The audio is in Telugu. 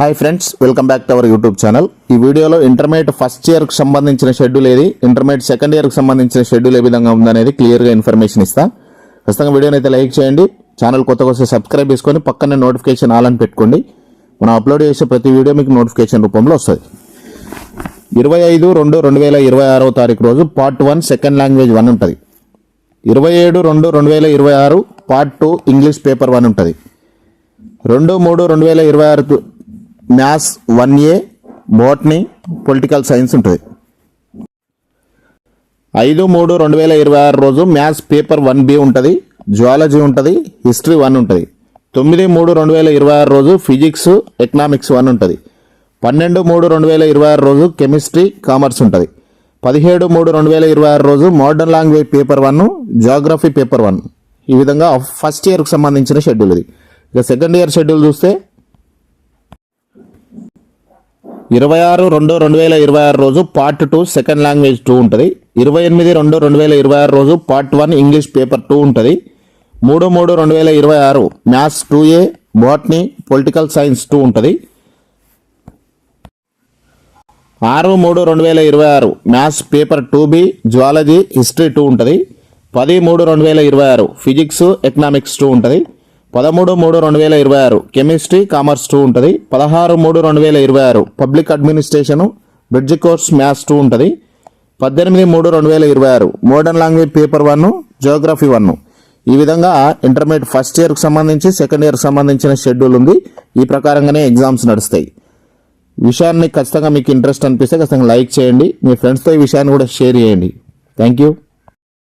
Hi friends welcome back to our YouTube channel ఈ వీడియోలో ఇంటర్మీడియట్ ఫస్ట్ ఇయర్కి సంబంధించిన షెడ్యూల్ ఏది ఇంటర్మీడియట్ సెకండ్ ఇయర్కి సంబంధించిన షెడ్యూల్ ఏ విధంగా ఉందనేది క్లియర్గా ఇన్ఫర్మేషన్ ఇస్తా. ఖచ్చితంగా వీడియోని అయితే లైక్ చేయండి ఛానల్ కొత్తగా వస్తే సబ్స్క్రైబ్ చేసుకొని పక్కనే నోటిఫికేషన్ ఆల్ అని పెట్టుకోండి. మనం అప్లోడ్ చేసే ప్రతి వీడియో మీకు నోటిఫికేషన్ రూపంలో వస్తుంది. ఇరవై ఐదు రెండు రెండు వేల ఇరవై ఆరో తారీఖు రోజు part one second language one ఉంటుంది. ఇరవై ఏడు రెండు రెండు వేల ఇరవై ఆరు part two English paper one ఉంటుంది. రెండు మూడు రెండు వేల ఇరవై ఆరు maths one A botany political science ఉంటుంది. ఐదు మూడు రెండు వేల ఇరవై ఆరు రోజు మ్యాథ్స్ పేపర్ వన్ బి ఉంటుంది జువాలజీ ఉంటుంది హిస్టరీ వన్ ఉంటుంది. తొమ్మిది మూడు రెండు వేల ఇరవై ఆరు రోజు ఫిజిక్స్ ఎకనామిక్స్ వన్ ఉంటుంది. పన్నెండు మూడు రెండు వేల ఇరవై ఆరు రోజు కెమిస్ట్రీ కామర్స్ ఉంటుంది. పదిహేడు మూడు రెండు వేల ఇరవై ఆరు రోజు modern language paper one geography paper one. ఈ విధంగా ఫస్ట్ ఇయర్కి సంబంధించిన షెడ్యూల్ ఇది. ఇక సెకండ్ ఇయర్ షెడ్యూల్ చూస్తే ఇరవై ఆరు రెండు రెండు వేల ఇరవై ఆరు రోజు part two second language two ఉంటుంది. ఇరవై ఎనిమిది రెండు రెండు వేల ఇరవై ఆరు రోజు part one English paper two ఉంటుంది. మూడు మూడు రెండు వేల ఇరవై ఆరు maths two A botany political science two ఉంటుంది. ఆరు మూడు రెండు వేల ఇరవై ఆరు maths paper two B zoology history two ఉంటుంది. పది మూడు రెండు వేల ఇరవై ఆరు ఫిజిక్స్ ఎకనామిక్స్ టూ ఉంటుంది. పదమూడు మూడు రెండు వేల ఇరవై ఆరు కెమిస్ట్రీ కామర్స్ టూ ఉంటుంది. పదహారు మూడు రెండు వేల ఇరవై ఆరు public administration bridge course maths two ఉంటుంది. పద్దెనిమిది మూడు రెండు వేల ఇరవై ఆరు modern language paper one geography one. ఈ విధంగా ఇంటర్మీడియట్ ఫస్ట్ ఇయర్కి సంబంధించి సెకండ్ ఇయర్కి సంబంధించిన షెడ్యూల్ ఉంది. ఈ ప్రకారంగానే ఎగ్జామ్స్ నడుస్తాయి. విషయాన్ని ఖచ్చితంగా మీకు ఇంట్రెస్ట్ అనిపిస్తే ఖచ్చితంగా లైక్ చేయండి. మీ ఫ్రెండ్స్తో ఈ విషయాన్ని కూడా షేర్ చేయండి. Thank you.